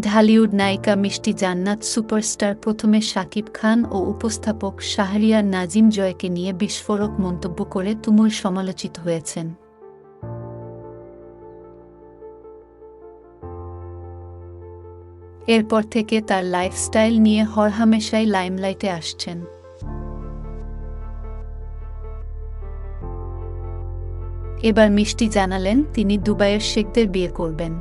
ঢালিউড নায়িকা মিষ্টি জান্নাত সুপারস্টার প্রথমে শাকিব খান ও উপস্থাপক শাহরিয়ার নাজিম জয়কে নিয়ে বিস্ফোরক মন্তব্য করে তুমুল সমালোচিত হয়েছেন। এরপর থেকে তার লাইফস্টাইল নিয়ে হরহামেশাই লাইমলাইটে আসছেন। এবার মিষ্টি জানালেন, তিনি দুবাইয়ের শেখদের বিয়ে করবেন।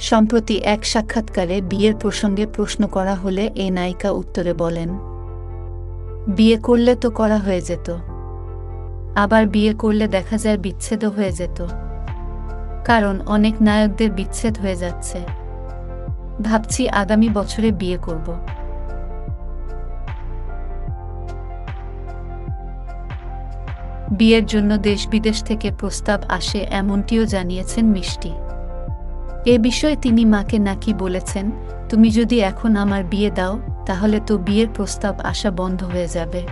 সম্প্রতি এক সাক্ষাৎকারে বিয়ের প্রসঙ্গে প্রশ্ন করা হলে এ নায়িকা উত্তরে বলেন, বিয়ে করলে তো করা হয়ে যেত, আবার বিয়ে করলে দেখা যায় বিচ্ছেদও হয়ে যেত। কারণ অনেক নায়কদের বিচ্ছেদ হয়ে যাচ্ছে। ভাবছি আগামী বছরে বিয়ে করব। বিয়ের জন্য দেশ বিদেশ থেকে প্রস্তাব আসে এমনটিও জানিয়েছেন মিষ্টি। এ বিষয়ে তিনি মাকে নাকি বলেছেন, তুমি যদি এখন আমার বিয়ে দাও, তাহলে তো বিয়ের প্রস্তাব আসা বন্ধ হয়ে যাবে।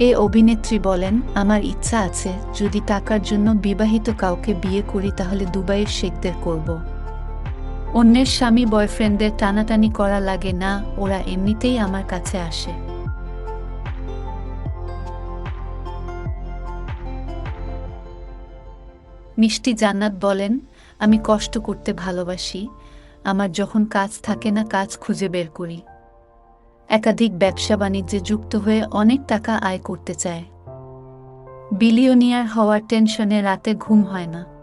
এ অভিনেত্রী বলেন, আমার ইচ্ছা আছে, যদি টাকার জন্য বিবাহিত কাউকে বিয়ে করি, তাহলে দুবাইয়ের শেখদের করব। অন্যের স্বামী বয়ফ্রেন্ডদের টানাটানি করা লাগে না, ওরা এমনিতেই আমার কাছে আসে। মিষ্টি জান্নাত বলেন, আমি কষ্ট করতে ভালোবাসি, আমার যখন কাজ থাকে না, কাজ খুঁজে বের করি। একাধিক ব্যবসা বাণিজ্যে যুক্ত হয়ে অনেক টাকা আয় করতে চায়। বিলিয়নিয়ার হওয়ার টেনশনে রাতে ঘুম হয় না।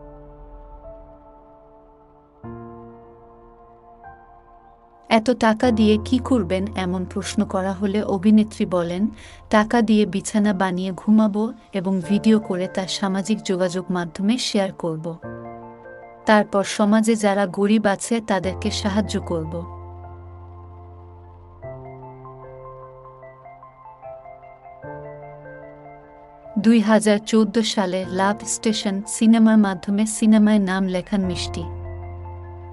এত টাকা দিয়ে কি করবেন এমন প্রশ্ন করা হলে অভিনেত্রী বলেন, টাকা দিয়ে বিছানা বানিয়ে ঘুমাবো এবং ভিডিও করে তা সামাজিক যোগাযোগ মাধ্যমে শেয়ার করব। তারপর সমাজে যারা গরিব আছে তাদেরকে সাহায্য করব। দুই হাজার চৌদ্দ সালে লাভ স্টেশন সিনেমার মাধ্যমে সিনেমায় নাম লেখান মিষ্টি।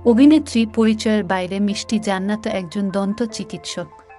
অভিনেত্রী পরিচয়ের বাইরে মিষ্টি জান্নাত একজন দন্ত চিকিৎসক।